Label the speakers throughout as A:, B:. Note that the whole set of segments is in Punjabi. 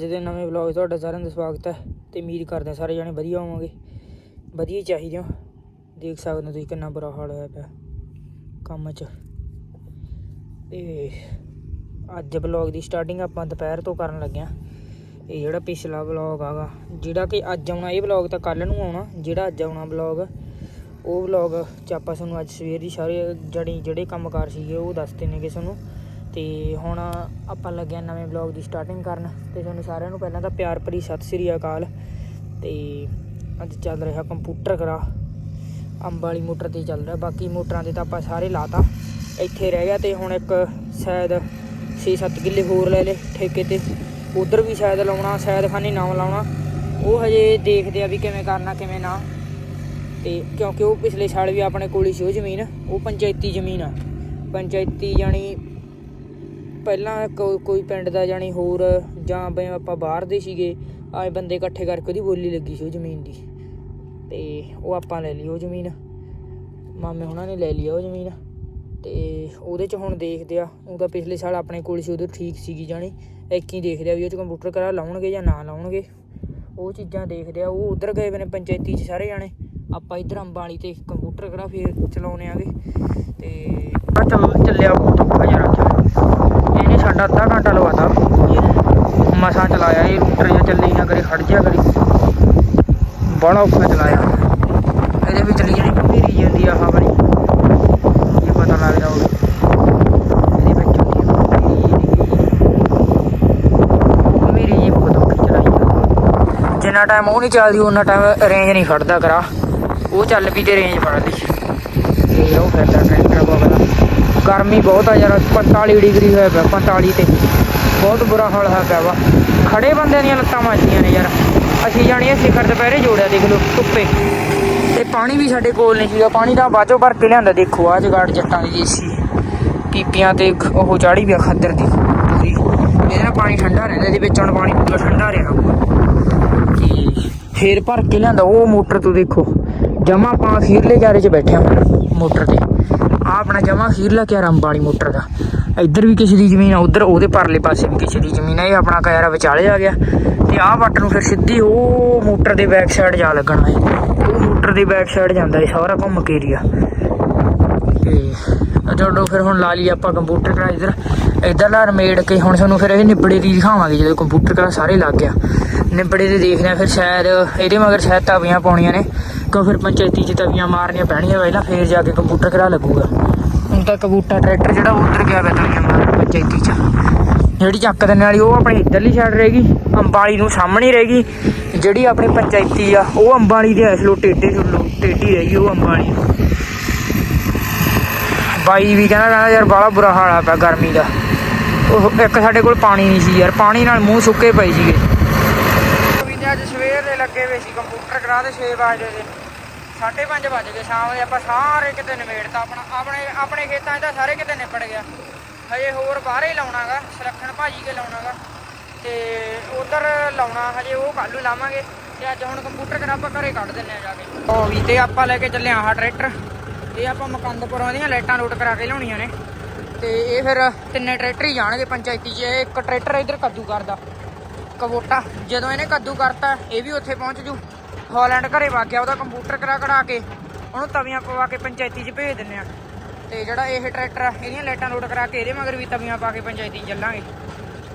A: ਅੱਜ ਦੇ ਨਵੇਂ ਵਲੌਗ ਤੁਹਾਡਾ ਸਾਰਿਆਂ ਦਾ ਸਵਾਗਤ ਹੈ ਤੇ ਉਮੀਦ ਕਰਦੇ ਹਾਂ ਸਾਰੇ ਜਣੇ ਵਧੀਆ ਹੋਵਾਂਗੇ। ਵਧੀਆ ਹੀ ਚਾਹੀਦੇ ਹੋ। ਦੇਖ ਸਕਦੇ ਹੋ ਤੁਸੀਂ ਕਿੰਨਾ ਬੁਰਾ ਹਾਲ ਹੋਇਆ ਪਿਆ ਕੰਮ 'ਚ। ਤੇ ਅੱਜ ਵਲੌਗ ਦੀ ਸਟਾਰਟਿੰਗ ਆਪਾਂ ਦੁਪਹਿਰ ਤੋਂ ਕਰਨ ਲੱਗੇ ਹਾਂ। ਇਹ ਜਿਹੜਾ ਪਿਛਲਾ ਵਲੌਗ ਆਗਾ, ਜਿਹੜਾ ਕਿ ਅੱਜ ਆਉਣਾ, ਇਹ ਵਲੌਗ ਤਾਂ ਕੱਲ ਨੂੰ ਆਉਣਾ, ਜਿਹੜਾ ਅੱਜ ਆਉਣਾ ਵਲੌਗ ਉਹ ਵਲੌਗ ਚ ਆਪਾਂ ਤੁਹਾਨੂੰ ਅੱਜ ਸਵੇਰ ਦੀ ਸਾਰੇ ਜੜੀ ਜਿਹੜੇ ਕੰਮਕਾਰ ਸੀਗੇ ਉਹ ਦੱਸਦੇ ਨੇ ਕਿ ਤੁਹਾਨੂੰ ਤੇ ਹੁਣ ਆਪਾਂ ਲੱਗਿਆ ਨਵੇਂ ਵਲੌਗ ਦੀ ਸਟਾਰਟਿੰਗ ਕਰਨ ਤੇ ਤੁਹਾਨੂੰ ਸਾਰਿਆਂ ਨੂੰ ਪਹਿਲਾਂ ਤਾਂ ਪਿਆਰ ਭਰੀ ਸਤਿ ਸ੍ਰੀ ਅਕਾਲ। ਤੇ ਅੱਜ ਚੱਲ ਰਿਹਾ ਕੰਪਿਊਟਰ ਕਰਾ ਅੰਬ ਵਾਲੀ ਮੋਟਰ ਤੇ ਚੱਲ ਰਿਹਾ, ਬਾਕੀ ਮੋਟਰਾਂ ਤੇ ਤਾਂ ਆਪਾਂ ਸਾਰੇ ਲਾਤਾ। ਇੱਥੇ ਰਹਿ ਗਿਆ ਤੇ ਹੁਣ ਇੱਕ ਸ਼ਾਇਦ 6-7 ਕਿੱਲੇ ਹੋਰ ਲੈ ਲੇ ਠੇਕੇ ਤੇ। ਉਧਰ ਵੀ ਸ਼ਾਇਦ ਲਾਉਣਾ, ਸ਼ਾਇਦ ਖਾਨੀ ਨਾ ਲਾਉਣਾ। ਉਹ ਹਜੇ ਦੇਖਦੇ ਆ ਵੀ ਕਿਵੇਂ ਕਰਨਾ, ਕਿਵੇਂ ਨਾ। ਤੇ ਕਿਉਂਕਿ ਉਹ ਪਿਛਲੇ ਸਾਲ ਵੀ ਆਪਣੇ ਕੋਲ ਹੀ ਸੀ ਉਹ ਜ਼ਮੀਨ, ਉਹ ਪੰਚਾਇਤੀ ਜ਼ਮੀਨ ਆ। ਪੰਚਾਇਤੀ ਜਾਣੀ ਪਹਿਲਾਂ ਕੋ- ਕੋਈ ਪਿੰਡ ਦਾ ਜਾਣੀ ਹੋਰ, ਜਾਂ ਬਈ ਆਪਾਂ ਬਾਹਰ ਦੇ ਸੀਗੇ, ਆਏ ਬੰਦੇ ਇਕੱਠੇ ਕਰਕੇ ਉਹਦੀ ਬੋਲੀ ਲੱਗੀ ਸੀ ਉਹ ਜ਼ਮੀਨ ਦੀ। ਤੇ ਉਹ ਆਪਾਂ ਲੈ ਲਈ ਉਹ ਜ਼ਮੀਨ। ਮਾਮੇ ਹੁਣਾਂ ਨੇ ਲੈ ਲਈ ਆ ਉਹ ਜ਼ਮੀਨ। ਤੇ ਉਹਦੇ ਚ ਹੁਣ ਦੇਖਦੇ ਆ, ਉਹ ਤਾਂ ਪਿਛਲੇ ਸਾਲ ਆਪਣੇ ਕੋਲ ਸੀ, ਉਦੋਂ ਠੀਕ ਸੀਗੀ ਜਾਣੀ। ਇੱਕ ਹੀ ਦੇਖਦੇ ਆ ਵੀ ਉਹ ਚ ਕੰਪਿਊਟਰ ਕਰਾ ਲਾਉਣਗੇ ਜਾਂ ਨਾ ਲਾਉਣਗੇ। ਉਹ ਚੀਜ਼ਾਂ ਦੇਖਦੇ ਆ, ਉਹ ਉਧਰ ਗਏ ਵੇ ਨੇ ਪੰਚਾਇਤੀ ਚ ਸਾਰੇ ਜਾਣੇ। ਆਪਾਂ ਇੱਧਰ ਅੰਬਾਂ ਵਾਲੀ ਤੇ ਕੰਪਿਊਟਰ ਕਰਾ, ਫੇਰ ਚਲਾਉਣੇ ਆਗੇ। ਤੇ ਆ ਚੱਲ ਚੱਲਿਆ ਬਹੁਤ ਔਖਾ ਯਾਰ। ਅੱਜ ਅੱਧਾ ਘੰਟਾ ਲਵਾਤਾ। ਮਸਾਂ ਚਲਾਇਆ, ਇਹ ਰੂਟਰ ਚੱਲੀ ਨਾ ਕਰੇ ਖੜ ਗਿਆ ਕਰੀ ਬੜਾ ਔਖਾ ਚਲਾਇਆ। ਇਹਦੇ ਵਿੱਚ ਲਈ ਜਿਹੜੀ ਮੇਰੀ ਜਾਂਦੀ ਆ ਆਹ ਵਾਲੀ। ਇਹ ਪਤਾ ਲੱਗਦਾ ਉਹ ਇਹਦੇ ਜਿੰਨਾ ਟਾਈਮ ਉਹ ਨਹੀਂ ਚੱਲਦੀ ਉਹਨਾਂ ਟਾਈਮ ਰੇਂਜ ਨਹੀਂ ਫੜਦਾ ਕਰਾ। ਉਹ ਚੱਲ ਵੀ ਤੇ ਰੇਂਜ ਫੜਦੀ ਤੇ ਉਹ ਫਿਰਦਾ ਟਰੈਕਟਰ ਗਰਮੀ ਬਹੁਤ ਆ ਯਾਰ 45 ਡਿਗਰੀ ਹੋਇਆ ਪਿਆ 45 ਤੇ। ਬਹੁਤ ਬੁਰਾ ਹਾਲ ਹੋਇਆ ਪਿਆ ਵਾ। ਖੜੇ ਬੰਦਿਆਂ ਦੀਆਂ ਲੱਤਾਂ ਮੱਚਦੀਆਂ ਨੇ ਯਾਰ। ਅਸੀਂ ਜਾਣੀਏ ਸਿਖਰ ਦੁਪਹਿਰੇ ਜੋੜਿਆ ਦੇਖ ਲਓ, ਧੁੱਪੇ। ਤੇ ਪਾਣੀ ਵੀ ਸਾਡੇ ਕੋਲ ਨਹੀਂ ਸੀਗਾ। ਪਾਣੀ ਤਾਂ ਬਾਚੋ ਭਰ ਕੇ ਲਿਆਂਦਾ, ਦੇਖੋ ਆ ਜਗਾੜ ਜੱਟਾਂ ਦੀ ਦੇਸੀ ਪੀਪੀਆਂ ਤੇ ਉਹ ਚਾੜੀ ਪਿਆ ਖੱਦਰ ਦੀ। ਪੂਰੀ। ਇਹਦੇ ਨਾਲ ਪਾਣੀ ਠੰਡਾ ਰਹਿੰਦਾ, ਇਹਦੇ ਵਿੱਚ ਹੁਣ ਪਾਣੀ ਪੂਰਾ ਠੰਡਾ ਰਿਹਾ ਤੇ ਫੇਰ ਭਰ ਕੇ ਲਿਆਂਦਾ, ਉਹ ਮੋਟਰ ਤੋਂ ਦੇਖੋ। ਜਮਾ ਆਪਾਂ ਅਖੀਰਲੇ ਜਾਰੇ 'ਚ ਬੈਠੇ ਹਾਂ ਮੋਟਰ ਤੇ। ਆ ਆਪਣਾ ਜਮਾ ਖੀਰਲਾ ਕਿਆ ਰੰਬ ਮੋਟਰ ਦਾ। ਇੱਧਰ ਵੀ ਕਿਸੇ ਦੀ ਜ਼ਮੀਨ ਆ, ਉਧਰ ਉਹਦੇ ਪਰਲੇ ਪਾਸੇ ਵੀ ਕਿਸੇ ਦੀ ਜ਼ਮੀਨ ਆ, ਇਹ ਆਪਣਾ ਕਿਆਰਾ ਵਿਚਾਲੇ ਆ ਗਿਆ। ਤੇ ਆਹ ਵੱਟ ਨੂੰ ਫਿਰ ਸਿੱਧੀ ਉਹ ਮੋਟਰ ਦੇ ਬੈਕ ਸਾਈਡ ਜਾ ਲੱਗਣਾ ਹੈ ਉਹ ਮੋਟਰ ਦੇ ਬੈਕ ਸਾਈਡ ਜਾਂਦਾ ਹੈ ਸਾਰਾ ਘੁੰਮ ਕੇ ਏਰੀਆ ਤੇ ਚਲੋ ਫਿਰ ਹੁਣ ਲਾ ਲਈ ਆਪਾਂ ਕੰਪਿਊਟਰ ਕਰਾ ਇੱਧਰ। ਇੱਧਰ ਲਾ ਰਮੇੜ ਕੇ ਹੁਣ ਤੁਹਾਨੂੰ ਫਿਰ ਇਹ ਨਿਬੜੇ ਦੀ ਦਿਖਾਵਾਂਗੇ, ਜਦੋਂ ਕੰਪਿਊਟਰ ਕਰਾ ਸਾਰੇ ਲੱਗ ਗਿਆ। ਨਿਬੜੇ ਦੇ ਦੇਖਦੇ ਆ ਫਿਰ ਸ਼ਾਇਦ ਇਹਦੇ ਮਗਰ ਸ਼ਾਇਦ ਤਵੀਆਂ ਪਾਉਣੀਆਂ ਨੇ, ਕਿਉਂ ਫਿਰ ਪੰਚਾਇਤੀ 'ਚ ਤਵੀਆਂ ਮਾਰਨੀਆਂ ਪੈਣੀਆਂ ਪਹਿਲਾਂ, ਫਿਰ ਜਾ ਕੇ ਕੰਪਿਊਟਰ ਕਰਾ ਲੱਗੂਗਾ। ਹੁਣ ਤਾਂ ਕਬੂਟਾ ਟਰੈਕਟਰ ਜਿਹੜਾ ਉਹ ਉੱਧਰ ਗਿਆ ਵੇ ਤਵੀਆਂ ਮਾਰਨ ਪੰਚਾਇਤੀ 'ਚ। ਜਿਹੜੀ ਚੱਕ ਦਿੰਨੇ ਵਾਲੀ ਉਹ ਆਪਣੀ ਇੱਧਰਲੀ ਸਾਈਡ ਰਹੇਗੀ, ਅੰਬਾਲੀ ਨੂੰ ਸਾਹਮਣੇ ਰਹੇਗੀ। ਜਿਹੜੀ ਆਪਣੀ ਪੰਚਾਇਤੀ ਆ, ਉਹ ਅੰਬਾਲੀ ਦੇ ਇਸ ਲੋ ਟੇਟੀ ਲੋ ਟੇਢੀ ਰਹੇਗੀ ਉਹ ਅੰਬਾਲੀ। ਬਾਈ ਵੀ ਕਹਿੰਦਾ ਕਹਿੰਦਾ ਯਾਰ ਬੜਾ ਬੁਰਾ ਹਾਲ ਆ ਪਿਆ ਗਰਮੀ ਦਾ। ਉਹ ਇੱਕ ਸਾਡੇ ਕੋਲ ਪਾਣੀ ਨਹੀਂ ਸੀ ਯਾਰ, ਪਾਣੀ ਨਾਲ ਮੂੰਹ ਸੁੱਕੇ ਪਏ ਸੀਗੇ। ਵੀ ਤੇ ਅੱਜ ਸਵੇਰ ਦੇ ਲੱਗੇ ਹੋਏ ਸੀ ਕੰਪਿਊਟਰ, ਕਰਾ ਦੇ 6 ਵਜੇ ਦੇ 5:30 ਵਜ ਗਏ, ਸ਼ਾਮ ਦੇ ਆਪਾਂ ਸਾਰੇ ਕਿਤੇ ਨਿਬੇੜਤਾ, ਆਪਣਾ ਆਪਣੇ ਆਪਣੇ ਖੇਤਾਂ 'ਚ ਤਾਂ ਸਾਰੇ ਕਿਤੇ ਨਿਬੜ ਗਿਆ। ਹਜੇ ਹੋਰ ਬਾਹਰ ਹੀ ਲਾਉਣਾਗਾ, ਸੁਰੱਖਣ ਭਾਜੀ ਕੇ ਲਾਉਣਾਗਾ। ਤੇ ਉਧਰ ਲਾਉਣਾ, ਹਜੇ ਉਹ ਕੱਲ੍ਹ ਨੂੰ ਲਾਵਾਂਗੇ। ਤੇ ਅੱਜ ਹੁਣ ਕੰਪਿਊਟਰ ਕਰਾ ਆਪਾਂ ਘਰੇ ਕੱਢ ਦਿੰਨੇ ਆ ਜਾ ਕੇ। ਉਹ ਵੀ ਤੇ ਆਪਾਂ ਲੈ ਕੇ ਚੱਲੇ ਆਹ ਟਰੈਕਟਰ। ਇਹ ਆਪਾਂ ਮਕੰਦਪੁਰਾਂ ਦੀਆਂ ਲਾਈਟਾਂ ਲੋਡ ਕਰਾ ਕੇ ਲਿਆਉਣੀਆਂ ਨੇ। ਤੇ ਇਹ ਫਿਰ ਤਿੰਨੇ ਟਰੈਕਟਰ ਹੀ ਜਾਣਗੇ ਪੰਚਾਇਤੀ 'ਚ। ਇਹ ਇੱਕ ਟਰੈਕਟਰ ਇਧਰ ਕੱਦੂ ਕਰਦਾ ਕਵੋਟਾ ਜਦੋਂ ਇਹਨੇ ਕੱਦੂ ਕਰਤਾ, ਇਹ ਵੀ ਉੱਥੇ ਪਹੁੰਚ ਜੂ। ਹਾਲੈਂਡ ਘਰੇ ਵਗ ਗਿਆ, ਉਹਦਾ ਕੰਪਿਊਟਰ ਕਰਾ ਕਢਾ ਕੇ ਉਹਨੂੰ ਤਵੀਆਂ ਪਵਾ ਕੇ ਪੰਚਾਇਤੀ 'ਚ ਭੇਜ ਦਿੰਨੇ ਆ। ਤੇ ਜਿਹੜਾ ਇਹ ਟਰੈਕਟਰ ਆ, ਇਹਦੀਆਂ ਲਾਈਟਾਂ ਲੋਡ ਕਰਾ ਕੇ ਇਹਦੇ ਮਗਰ ਵੀ ਤਵੀਆਂ ਪਾ ਕੇ ਪੰਚਾਇਤੀ 'ਚ ਚੱਲਾਂਗੇ।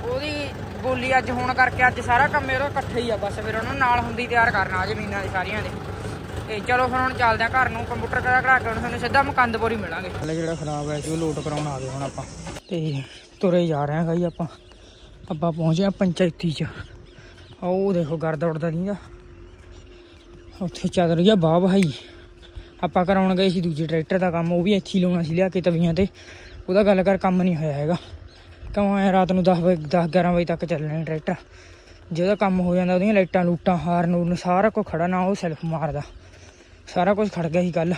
A: ਉਹਦੀ ਬੋਲੀ ਅੱਜ ਹੋਣ ਕਰਕੇ ਅੱਜ ਸਾਰਾ ਕੰਮ ਇਹਦਾ ਇਕੱਠੇ ਹੀ ਆ। ਬਸ ਫਿਰ ਉਹਨੂੰ ਨਾਲ ਹੁੰਦੀ ਤਿਆਰ ਕਰਨਾ ਆ ਜ਼ਮੀਨਾਂ ਦੇ ਸਾਰੀਆਂ ਦੇ। ਤੇ ਚਲੋ ਫਿਰ ਹੁਣ ਚੱਲਦੇ ਆ ਘਰ ਨੂੰ ਕੰਪਿਊਟਰ ਕਰਾ ਕਰਾ ਕੇ ਹੁਣ ਤੁਹਾਨੂੰ ਸਿੱਧਾ ਮਕੰਦਪੁਰ ਹੀ ਮਿਲਾਂਗੇ। ਹਲੇ ਜਿਹੜਾ ਖਰਾਬ ਹੈ ਸੀ ਉਹ ਲੋਡ ਕਰਾਉਣ ਆ ਗਏ ਹੁਣ ਆਪਾਂ। ਤੇ ਤੁਰੇ ਜਾ ਰਹੇ ਹਾਂ ਗਾਈ ਆਪਾਂ। ਆਪਾਂ ਪਹੁੰਚੇ ਆ ਪੰਚਾਇਤੀ 'ਚ। ਉਹ ਦੇਖੋ ਗਰਦ ਉੜਦਾ ਨਹੀਂਗਾ ਉੱਥੇ ਚੱਲ ਰਹੀ ਆ ਵਾਹ ਭਾਈ ਆਪਾਂ ਕਰਾਉਣ ਗਏ ਸੀ ਦੂਜੇ ਟਰੈਕਟਰ ਦਾ ਕੰਮ ਉਹ ਵੀ ਇੱਥੇ ਹੀ ਲਾਉਣਾ ਸੀ ਲਿਆ ਕੇ ਤਵੀਆਂ ਤੇ। ਉਹਦਾ ਗੱਲ ਕਰ ਕੰਮ ਨਹੀਂ ਹੋਇਆ ਹੈਗਾ। ਕਿਉਂ ਐ ਰਾਤ ਨੂੰ 10 ਵਜੇ 10 11 ਵਜੇ ਤੱਕ ਚੱਲਣੇ ਟਰੈਕਟਰ। ਜਿਹਦਾ ਕੰਮ ਹੋ ਜਾਂਦਾ ਉਹਦੀਆਂ ਲਾਈਟਾਂ ਲੂਟਾਂ ਹਾਰਨ ਹੂਰਨ ਸਾਰਾ ਕੁਝ ਖੜਾ ਨਾ ਉਹ ਸੈਲਫ ਮਾਰਦਾ। ਸਾਰਾ ਕੁਝ ਖੜ ਗਿਆ ਸੀ ਕੱਲ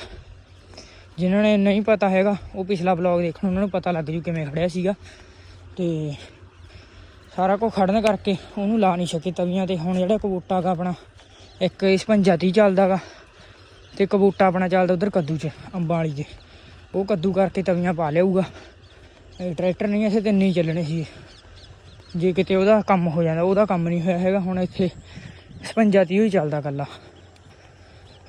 A: ਜਿਨ੍ਹਾਂ ਨੇ ਨਹੀਂ ਪਤਾ ਹੈਗਾ, ਉਹ ਪਿਛਲਾ ਬਲੌਗ ਦੇਖਣ, ਉਹਨਾਂ ਨੂੰ ਪਤਾ ਲੱਗ ਜੂ ਕਿਵੇਂ ਖੜਿਆ ਸੀਗਾ। ਤੇ ਸਾਰਾ ਕੁਝ ਖੜਨ ਕਰਕੇ ਉਹਨੂੰ ਲਾ ਨਹੀਂ ਸਕੇ ਤਵੀਆਂ ਤੇ। ਹੁਣ ਜਿਹੜਾ ਕਬੂਟਾ ਗਾ ਆਪਣਾ, ਇੱਕ ਇਸ ਪੰਜਾਤੀ ਚੱਲਦਾ ਗਾ ਤੇ ਕਬੂਟਾ ਆਪਣਾ ਚੱਲਦਾ ਉਧਰ ਕੱਦੂ 'ਚ ਅੰਬਾਂ ਵਾਲੀ 'ਚ। ਉਹ ਕੱਦੂ ਕਰਕੇ ਤਵੀਆਂ ਪਾ ਲਿਆਊਗਾ। ਟਰੈਕਟਰ ਨਹੀਂ ਐਸੇ ਤਿੰਨ ਹੀ ਚੱਲਣੇ ਸੀ। ਜੇ ਕਿਤੇ ਉਹਦਾ ਕੰਮ ਹੋ ਜਾਂਦਾ, ਉਹਦਾ ਕੰਮ ਨਹੀਂ ਹੋਇਆ ਹੈਗਾ। ਹੁਣ ਇੱਥੇ 56 ਤੀਹ ਹੀ ਚੱਲਦਾ ਕੱਲਾ।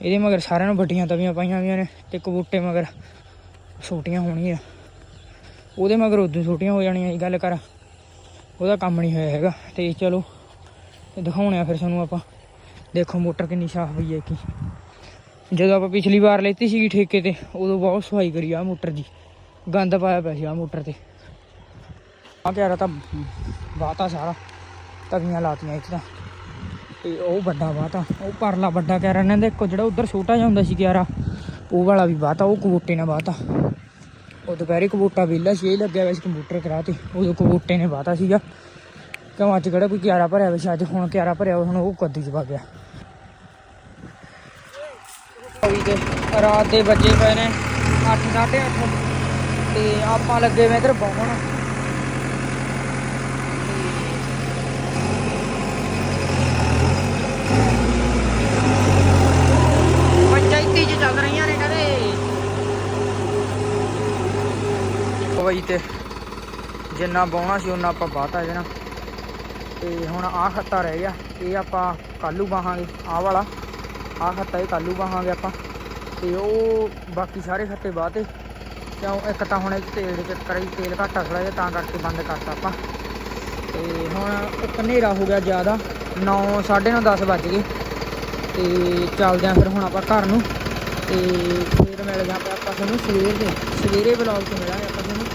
A: ਇਹਦੇ ਮਗਰ ਸਾਰਿਆਂ ਨੂੰ ਵੱਡੀਆਂ ਤਵੀਆਂ ਪਾਈਆਂ ਹੋਈਆਂ ਨੇ ਤੇ ਕਬੂਟੇ ਮਗਰ ਛੋਟੀਆਂ ਹੋਣਗੀਆਂ। ਉਹਦੇ ਮਗਰ ਉਦੋਂ ਛੋਟੀਆਂ ਹੋ ਜਾਣੀਆਂ ਇਹ ਗੱਲ ਕਰ। ਉਹਦਾ ਕੰਮ ਨਹੀਂ ਹੋਇਆ ਹੈਗਾ। ਤੇ ਚਲੋ ਦਿਖਾਉਣੇ ਆ ਫਿਰ ਤੁਹਾਨੂੰ ਆਪਾਂ। ਦੇਖੋ ਮੋਟਰ ਕਿੰਨੀ ਸਾਫ਼ ਹੋਈ ਹੈ ਕੀ ਜਦੋਂ ਆਪਾਂ ਪਿਛਲੀ ਵਾਰ ਲੈਤੀ ਸੀਗੀ ਠੇਕੇ ਤੇ, ਉਦੋਂ ਬਹੁਤ ਸਫ਼ਾਈ ਕਰੀ ਆ ਮੋਟਰ ਦੀ। ਗੰਦ ਪਾਇਆ ਪਿਆ ਸੀ ਆ ਮੋਟਰ ਤੇ। ਆ ਕਿਆਰਾ ਤਾਂ ਬਾਤਾ ਸਾਰਾ। ਤਵੀਆਂ ਲਾਤੀਆਂ ਇੱਕ ਤਾਂ। ਤੇ ਉਹ ਵੱਡਾ ਬਾਤਾ ਉਹ ਪਰਲਾ ਵੱਡਾ ਕਿਆਰਾ ਇਹਨਾਂ ਦੇ ਇੱਕੋ ਜਿਹੜਾ ਉਧਰ ਛੋਟਾ ਜਿਹਾ ਹੁੰਦਾ ਸੀ ਕਿਆਰਾ ਉਹ ਵਾਲਾ ਵੀ ਬਾਤਾ ਉਹ ਕਬੂਟੇ ਨਾਲ ਬਾਤਾ ਉਹ ਦੁਪਹਿਰੇ ਕਬੂਟਾ ਵਿਹਲਾ ਸੀ, ਇਹ ਲੱਗਿਆ ਹੋਇਆ ਕੰਪਿਊਟਰ ਕਰਾ ਤੇ ਉਦੋਂ ਕਬੂਟੇ ਨੇ ਬਾਤਾ ਸੀਗਾ। ਕਿਉਂ ਅੱਜ ਕਿਹੜਾ ਕੋਈ ਕਿਆਰਾ ਭਰਿਆ ਵੈਸੇ ਅੱਜ ਹੁਣ ਕਿਆਰਾ ਭਰਿਆ ਹੁਣ ਉਹ ਕੱਦੀ ਚ ਪਾ ਗਿਆ। ਰਾਤ ਦੇ ਵੱਜੇ ਪਏ ਨੇ 8 8:30 ਤੇ ਆਪਾਂ ਲੱਗੇ ਵੇ ਇੱਧਰ ਬੌਣ ਪੰਚਾਇਤੀ ਚ ਚੱਲ ਰਹੀਆਂ ਨੇ ਕਦੇ ਵਈ ਤੇ ਜਿੰਨਾ ਬਾਉਣਾ ਸੀ ਉਹਨਾਂ ਆਪਾਂ ਬਾਤਾ ਜਣਾ। ਤੇ ਹੁਣ ਆਹ ਖੱਤਾ ਰਹਿ ਗਿਆ। ਇਹ ਆਪਾਂ ਕੱਲੂ ਬਾਹਾਂਗੇ, ਆਹ ਵਾਲਾ। ਆਹ ਖੱਤਾ ਇਹ ਕੱਲੂ ਬਾਹਾਂਗੇ ਆਪਾਂ। ਤੇ ਉਹ ਬਾਕੀ ਸਾਰੇ ਖੱਤੇ ਬਾਤੇ ਕਿਉਂ ਇੱਕ ਤਾਂ ਹੁਣ ਤੇਲ ਦੇ ਚੱਕਰ ਹੀ ਤੇਲ ਘੱਟ ਆ ਥੋੜਾ ਜਿਹਾ, ਤਾਂ ਕਰਕੇ ਬੰਦ ਕਰਤਾ ਆਪਾਂ। ਤੇ ਹੁਣ ਇੱਕ ਹਨੇਰਾ ਹੋ ਗਿਆ ਜ਼ਿਆਦਾ। 9 9:30 10 ਵੱਜ ਗਏ। ਤੇ ਚੱਲਦੇ ਆਂ ਫਿਰ ਹੁਣ ਆਪਾਂ ਘਰ ਨੂੰ। ਤੇ ਫਿਰ ਮਿਲ ਜਾਂਦੇ ਆਪਾਂ ਤੁਹਾਨੂੰ ਸਵੇਰ ਦੇ। ਸਵੇਰੇ ਵਲੌਗ 'ਚ ਮਿਲਾਂਗੇ ਆਪਾਂ ਤੁਹਾਨੂੰ।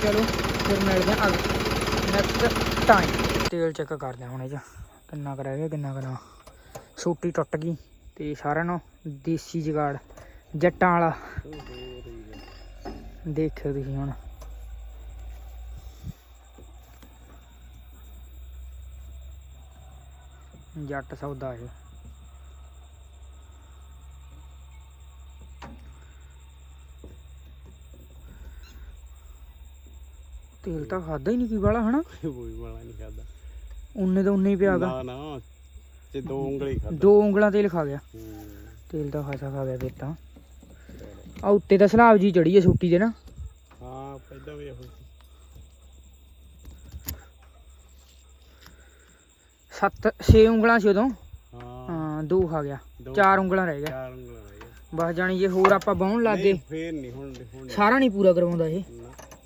A: ਚਲੋ, ਫਿਰ ਮਿਲਦੇ ਆਂ ਨੈਕਸਟ ਟਾਈਮ ਤੇਲ ਚੈੱਕ ਕਰਦੇ ਆਂ ਹੁਣ ਇਹ 'ਚ ਕਿੰਨਾ ਕੁ ਗਿਆ, ਕਿੰਨਾ ਕੁ ਨਾ। ਸੂਟੀ ਟੁੱਟ ਗਈ ਤੇ ਸਾਰਿਆਂ ਨੂੰ ਦੇਸੀ ਜਗਾੜ, ਜੱਟਾਂ ਵਾਲਾ। ਦੇਖਿਓ ਤੁਸੀਂ ਹੁਣ। ਜੱਟ ਸੌਦਾ ਇਹ। ਤੇਲ ਤਾਂ ਖਾਦਾ ਹੀ ਨਹੀਂ ਕੀ ਵਾਲਾ ਹਨਾ?
B: ਕੋਈ ਵਾਲਾ ਨਹੀਂ ਖਾਦਾ।
A: ਉਨੇ ਤਾਂ ਉਨੇ ਹੀ ਪਿਆ ਗਾ।
B: ਨਾ ਨਾ ਤੇ ਦੋ ਉਂਗਲੀ ਖਾਦਾ
A: ਦੋ ਉਂਗਲਾਂ ਤੇਲ ਖਾ ਗਿਆ। ਤੇਲ ਤਾਂ ਖਾਸਾ ਖਾ ਗਿਆ ਫਿਰ ਤਾਂ। ਆ ਉੱਤੇ ਤਾਂ ਸਲਾਬ ਜੀ ਚੜੀ ਹੈ ਛੁੱਟੀ ਦੇ ਨਾ।
B: ਹਾਂ ਪਹਿਲਾਂ ਵੀ ਸੀ।
A: ਸੱਤ ਛੇ ਉਂਗਲਾਂ ਸੀ ਉਦੋਂ।
B: ਹਾਂ।
A: ਹਾਂ ਦੋ ਖਾ ਗਿਆ। ਚਾਰ ਉਂਗਲਾਂ ਰਹਿ ਗਿਆ।
B: ਚਾਰ ਉਂਗਲਾਂ ਰਹਿ ਗਈਆਂ
A: ਬਸ ਜਾਣੀ ਜੇ ਹੋਰ ਆਪਾਂ ਬਾਹਣ ਲੱਗ
B: ਫੇਰ ਨਹੀਂ ਹੁਣ।
A: ਸਾਰਾ ਨਹੀਂ ਪੂਰਾ ਕਰਵਾਉਂਦਾ ਇਹ।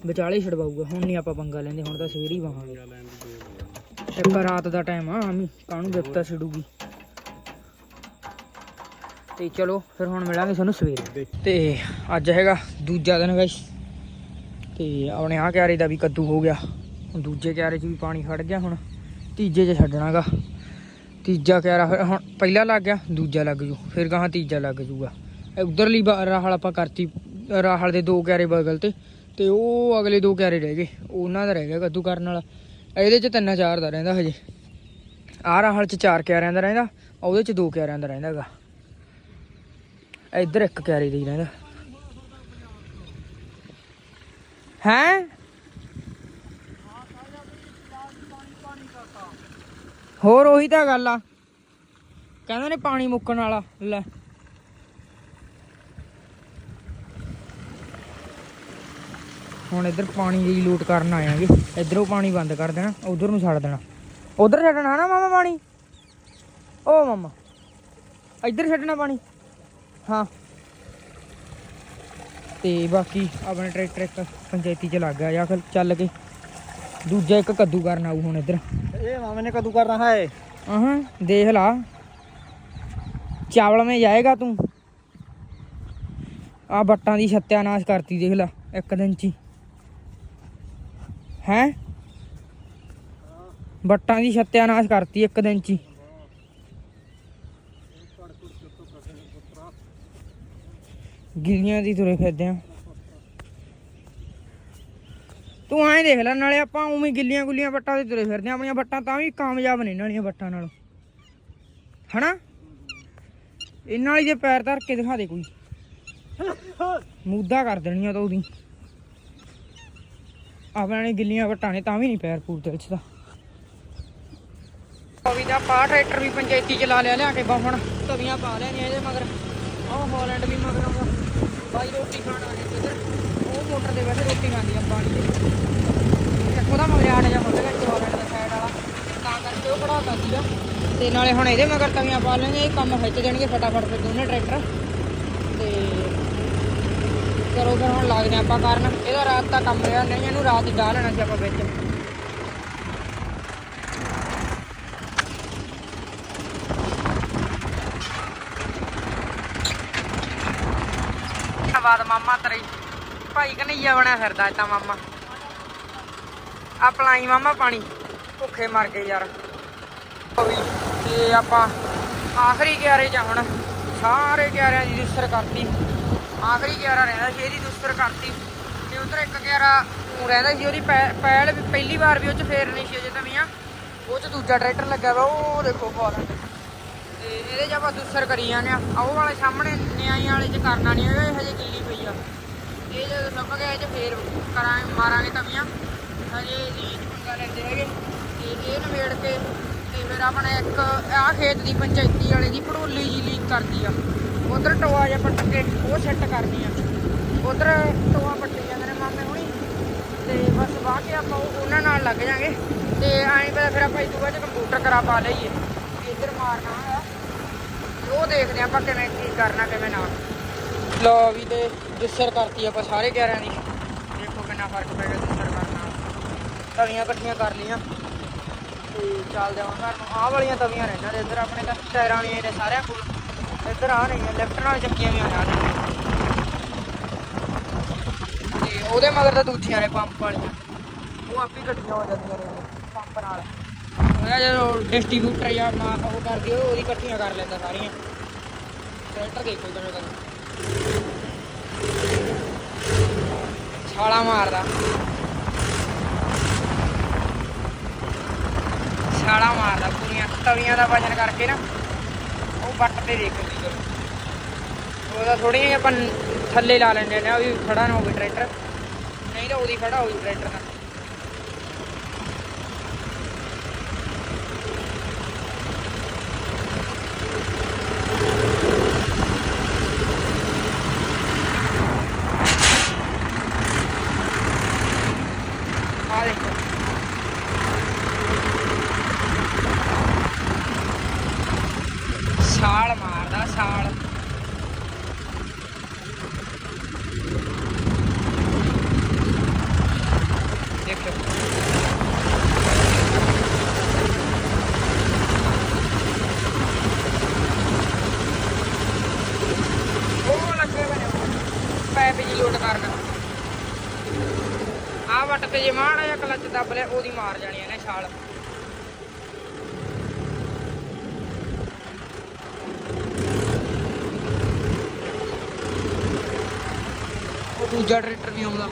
A: ਵਿਚਾਲੇ ਛਡਵਾਊਗਾ। ਹੁਣ ਨਹੀਂ ਆਪਾਂ ਪੰਗਾ ਲੈਂਦੇ ਹੁਣ ਤਾਂ ਸਵੇਰੇ ਹੀ
B: ਨਹੀਂ।
A: ਇੱਕ ਰਾਤ ਦਾ ਟਾਈਮ ਆ ਆਮੀ ਕਾਹਨੂੰ ਵਿਪਤਾ ਛਡੂਗੀ ਤੇ ਚਲੋ ਫਿਰ ਹੁਣ ਮਿਲਾਂਗੇ ਤੁਹਾਨੂੰ ਸਵੇਰੇ ਤੇ ਅੱਜ ਹੈਗਾ ਦੂਜਾ ਦਿਨ ਗਾਇਸ। ਤੇ ਆਪਣੇ ਆਹ ਕਿਆਰੇ ਦਾ ਵੀ ਕੱਦੂ ਹੋ ਗਿਆ। ਹੁਣ ਦੂਜੇ ਕਿਆਰੇ 'ਚ ਵੀ ਪਾਣੀ ਖੜ ਗਿਆ ਹੁਣ। ਤੀਜੇ 'ਚ ਛੱਡਣਾਗਾ ਤੀਜਾ ਕਿਆਰਾ ਫਿਰ ਹੁਣ ਪਹਿਲਾ ਲੱਗ ਗਿਆ ਦੂਜਾ ਲੱਗ ਜੂ। ਫਿਰ ਗਾਹਾਂ ਤੀਜਾ ਲੱਗ ਜੂਗਾ। ਉਧਰਲੀ ਰਾਹਲ ਆਪਾਂ ਕਰਤੀ ਰਾਹਲ ਦੇ ਦੋ ਕਿਆਰੇ ਬਗਲ ਤੇ ਤੇ ਉਹ ਅਗਲੇ ਦੋ ਕਿਆਰੇ ਰਹਿ ਗਏ, ਉਹਨਾਂ ਦਾ ਰਹਿ ਗਿਆ ਕੱਦੂ ਕਰਨ ਵਾਲਾ। ਇਹਦੇ 'ਚ ਤਿੰਨ ਚਾਰ ਦਾ ਰਹਿੰਦਾ ਹਜੇ। ਆਹ ਰਾਹਲ 'ਚ ਚਾਰ ਕਿਆਰਿਆਂ ਦਾ ਰਹਿੰਦਾ, ਉਹਦੇ 'ਚ ਦੋ ਕਿਆਰਿਆਂ ਦਾ ਰਹਿੰਦਾ ਹੈਗਾ। ਇੱਧਰ ਇੱਕ ਕਿਆਰੇ ਦਾ ਹੀ ਰਹਿੰਦਾ। ਹੈ? ਹੋਰ ਉਹੀ ਤਾਂ ਗੱਲ ਆ। ਕਹਿੰਦੇ ਨੇ ਪਾਣੀ ਮੁੱਕਣ ਵਾਲਾ, ਲੈ। ਹੁਣ ਇੱਧਰ ਪਾਣੀ ਦੀ ਲੋਟ ਕਰਨ ਆਇਆਂਗੇ ਇੱਧਰੋਂ ਪਾਣੀ ਬੰਦ ਕਰ ਦੇਣਾ ਉਧਰ ਨੂੰ ਛੱਡ ਦੇਣਾ। ਉਧਰ ਛੱਡਣਾ ਨਾ ਮਾਮਾ ਪਾਣੀ? ਓ ਮਾਮਾ ਇੱਧਰ ਛੱਡਣਾ ਪਾਣੀ। ਹਾਂ। ਤੇ ਬਾਕੀ ਆਪਣੇ ਟਰੈਕਟਰ ਇੱਕ ਪੰਚਾਇਤੀ ਚ ਲੱਗ ਗਿਆ ਜਾਂ ਫਿਰ ਚੱਲ ਕੇ। ਦੂਜਾ ਇੱਕ ਕੱਦੂ ਕਰਨ ਆਊ ਹੁਣ ਇੱਧਰ।
B: ਇਹ ਮਾਮੇ ਨੇ ਕਦੋਂ ਕਰਨਾ ਹੈ।
A: ਹਾਂ ਦੇਖ ਲਾ। ਚਾਵਲ ਮੇ ਜਾਏਗਾ ਤੂੰ। ਆ ਬੱਟਾਂ ਦੀ ਸੱਤਿਆਨਾਸ਼ ਕਰਤੀ ਦੇਖ ਲਾ ਇੱਕ ਦਿਨ ਚ ਹੈ। ਬੱਟਾਂ ਦੀ ਸੱਤਿਆਨਾਸ਼ ਕਰਤੀ ਇੱਕ ਦਿਨ ਚ ਹੀ। ਗਿੱਲੀਆਂ ਦੀ ਤੁਰੇ ਫਿਰਦੇ ਆ। ਤੂੰ ਐਂ ਦੇਖ ਲੈ ਨਾਲੇ ਆਪਾਂ ਉਵੇਂ ਹੀ ਗਿੱਲੀਆਂ ਗੁੱਲੀਆਂ ਬੱਟਾਂ ਤੇ ਤੁਰੇ ਫਿਰਦੇ ਆ। ਆਪਣੀਆਂ ਬੱਟਾਂ ਤਾਂ ਵੀ ਕਾਮਯਾਬ ਨੇ ਇਹਨਾਂ ਵਾਲੀਆਂ ਬੱਟਾਂ ਨਾਲੋਂ। ਹਨਾ? ਇਹਨਾਂ ਵਾਲੀ ਦੇ ਪੈਰ ਧਰ ਕੇ ਦਿਖਾ ਦੇ ਕੋਈ। ਮੂਦਾ ਕਰ ਦੇਣੀਆਂ ਤਾਂ ਉਹਦੀ। ਆਪਣੇ ਨੇ ਗਿੱਲੀਆਂ ਬੱਟਾਂ ਤਾਂ ਵੀ ਨਹੀਂ ਪੈਰ ਪੂਰ ਤੇ ਵਿੱਚ ਤਾਂ। ਵੀ ਦਾ ਪਾ, ਟਰੈਕਟਰ ਵੀ ਪੰਚਾਇਤੀ ਚ ਲਾ ਲਿਆ ਲਿਆ ਕੇ ਬਾਹਣ। ਤਵੀਆਂ ਪਾ ਲੈਣੀਆਂ ਇਹਦੇ ਮਗਰ। ਆਹ ਹਾਲੈਂਡ ਵੀ ਮਗਰ ਬਾਈ ਰੋਟੀ ਖਾਣ ਆ ਗਏ ਇੱਧਰ। ਉਹ ਮੋਟਰ ਤੇ ਬੈਠੇ ਰੋਟੀ ਖਾਂਦੀ ਆ ਪਾਣੀ ਦੇ ਉਹਦਾ ਮਗਰ ਆਟ ਜਾ ਮੁੱਢ ਗਿਆ ਚੋਲਣ ਦਾ ਸਾਈਡ ਵਾਲਾ। ਤਾਂ ਕਰਕੇ ਉਹ ਕਢਾਤਾ ਸੀਗਾ। ਤੇ ਨਾਲੇ ਹੁਣ ਇਹਦੇ ਮਗਰ ਤਵੀਆਂ ਪਾ ਲੈਣਗੇ ਇਹ ਕੰਮ ਖਿੱਚ ਦੇਣਗੇ ਫਟਾਫਟ ਫਿਰ ਦੋਨੇ ਟਰੈਕਟਰ। ਚਲੋ ਫਿਰ ਹੁਣ ਲੱਗਦੇ ਆਪਾਂ ਕਰਨ, ਇਹਦਾ ਰਾਤ ਦਾ ਕੰਮ ਰਿਹਾ, ਨਹੀਂ ਇਹਨੂੰ ਰਾਤ ਹੀ ਡਾਹ ਲੈਣਾ ਸੀ ਆਪਾਂ ਵਿੱਚ। ਧੰਨਵਾਦ ਮਾਮਾ ਤੇਰੀ। ਭਾਈ ਕਨਈਆ ਬਣਿਆ ਫਿਰਦਾ ਅੱਜ ਤਾਂ ਮਾਮਾ। ਆ ਪਲਾਈ ਮਾਮਾ ਪਾਣੀ, ਭੁੱਖੇ ਮਰ ਗਏ ਯਾਰ। ਉਹ ਵੀ, ਤੇ ਆਪਾਂ ਆਖਰੀ ਕਿਆਰੇ ਚ ਹੁਣ। ਸਾਰੇ ਗਿਆਰਿਆਂ ਦੀ ਦੁਸਰ ਕਰਤੀ। ਆਖਰੀ ਗਿਆਰਾ ਰਹਿੰਦਾ ਸੀ, ਇਹਦੀ ਦੂਸਰ ਕਰਤੀ। ਤੇ ਉਧਰ ਇੱਕ ਗਿਆਰਾ ਊਂ ਰਹਿੰਦਾ ਸੀ, ਉਹਦੀ ਪੈ- ਪੈਲ ਪਹਿਲੀ ਵਾਰ ਵੀ ਉਹ ਚ ਫੇਰਨੀ ਸੀ ਅਜੇ ਤਾਂ ਵੀ ਉਹ ਚ ਦੂਜਾ ਟਰੈਕਟਰ ਲੱਗਾ ਵਾ, ਉਹ ਦੇਖੋ ਫੋਰਨ ਤੇ। ਇਹਦੇ 'ਚ ਆਪਾਂ ਦੂਸਰ ਕਰੀ ਜਾਂਦੇ ਆ। ਉਹ ਵਾਲੇ ਸਾਹਮਣੇ ਨਿਆਈਆਂ ਵਾਲੇ 'ਚ ਕਰਨਾ ਨਹੀਂ ਹੈਗਾ ਇਹ ਹਜੇ ਗਿੱਲੀ ਪਈ ਆ। ਇਹ ਜਦੋਂ ਸੁੱਕ ਗਿਆ, ਇਹ 'ਚ ਫੇਰ ਕਰਾਂਗੇ, ਮਾਰਾਂਗੇ ਤਵੀਆਂ ਹਜੇ ਜੀ ਪੰਗਾ ਲੈਂਦੇ ਹੈਗੇ। ਤੇ ਇਹ ਨਵੇੜ ਕੇ, ਤੇ ਫਿਰ ਆਪਣੇ ਇੱਕ, ਆਹ ਖੇਤ ਦੀ ਪੰਚਾਇਤੀ ਵਾਲੇ ਦੀ ਪੜੋਲੀ ਜੀ ਲੀਕ ਕਰਦੀ ਆ। ਉਧਰ ਟੋਆ ਜਿਹਾ ਪੱਟ ਕੇ ਉਹ ਸੈੱਟ ਕਰਨੀ ਆ। ਉਧਰ ਟੋਆ ਪੱਟੀ ਜਾਂਦੇ ਨੇ ਮਾਮੇ ਹੁਣੀ। ਤੇ ਬਸ ਵਾਹ ਕੇ ਆਪਾਂ ਉਹ- ਉਹਨਾਂ ਨਾਲ ਲੱਗ ਜਾਾਂਗੇ। ਤੇ ਐਂ ਪਤਾ ਫਿਰ ਆਪਾਂ ਇਦੋਂ ਬਾਅਦ 'ਚ ਕੰਪਿਊਟਰ ਕਰਾ ਪਾ ਲਈਏ। ਇੱਧਰ ਮਾਰਨਾ ਹੈ ਉਹ ਦੇਖਦੇ ਆਪਾਂ ਕਿਵੇਂ ਕੀ ਕਰਨਾ, ਕਿਵੇਂ ਨਾ। ਲੋ ਵੀ ਤੇ ਦੁਸਰ ਕਰਤੀ ਆਪਾਂ ਸਾਰੇ ਗਿਆਰਿਆਂ ਦੀ। ਦੇਖੋ ਕਿੰਨਾ ਫ਼ਰਕ ਪੈ ਗਿਆ ਦੁਸਰ ਕਰਨ ਤਵੀਆਂ ਇਕੱਠੀਆਂ ਕਰ ਲਈਆਂ। ਤੇ ਚੱਲਦੇ ਜਾਵਾਂ ਘਰ ਨੂੰ ਆਹ ਵਾਲੀਆਂ ਤਵੀਆਂ ਨੇ ਇੱਧਰ ਆਪਣੇ ਤਾਂ ਟਾਇਰਾਂ ਵਾਲੀਆਂ ਨੇ ਸਾਰਿਆਂ ਕੋਲ। ਇੱਧਰ ਆ ਨਹੀਂ ਲੈਫਟ ਨਾਲ ਚੱਕੀਆਂ ਵੀ ਆ ਜਾਣ ਤੇ ਉਹਦੇ ਮਗਰ ਤਾਂ ਦੂਜੀਆਂ ਨੇ ਪੰਪ ਵਾਲੀਆਂ। ਉਹ ਆਪੇ ਇਕੱਠੀਆਂ ਹੋ ਜਾਂਦੀਆਂ ਨੇ ਪੰਪ ਨਾਲ। ਉਹਦਾ ਜਦੋਂ ਡਿਸਟ੍ਰੀਬਿਊਟਰ ਜਾਂ ਮਾ ਉਹ ਕਰਦੀ, ਉਹ ਉਹਦੀ ਇਕੱਠੀਆਂ ਕਰ ਲੈਂਦਾ ਸਾਰੀਆਂ। ਟਰੈਕਟਰ ਦੇਖੋ ਕਿਵੇਂ ਕਰਦਾ ਛਾਲਾ ਮਾਰਦਾ। ਛਾਲਾ ਮਾਰਦਾ, ਪੂਰੀਆਂ ਤਵੀਆਂ ਦਾ ਵਜਨ ਕਰਕੇ ਨਾ। ਉਹ ਵੱਟ ਤੇ ਦੇਖੋ ਜੀ। ਕਰੋ ਉਹਦਾ ਥੋੜੀ ਜਿਹੀ ਆਪਾਂ ਥੱਲੇ ਲਾ ਲੈਂਦੇ ਨੇ ਉਹ ਵੀ ਖੜਾ ਨਾ ਹੋਵੇ ਟਰੈਕਟਰ। ਨਹੀਂ ਤਾਂ ਉਹਦੀ ਖੜਾ ਹੋਈ ਟਰੈਕਟਰ ਨਾਲ ਆ ਦੇਖੋ ਛਾਲ ਮਾਰਦਾ ਛਾਲ ਦੇਖੋ ਉਹ ਲੱਗੇ ਬਣੇ ਪੈਪ ਜੀ ਲੋਡ ਕਰਨ ਆ ਵੱਟ ਤੇ ਜੇ ਮਾੜਾ ਜਿਹਾ ਕਲੱਚ ਦੱਬ ਲਿਆ, ਉਹਦੀ ਮਾਰ ਜਾਣੀ ਇਹਨੇ ਛਾਲ। ਉਹ ਦੂਜਾ ਟਰੈਕਟਰ ਵੀ ਆਉਂਦਾ।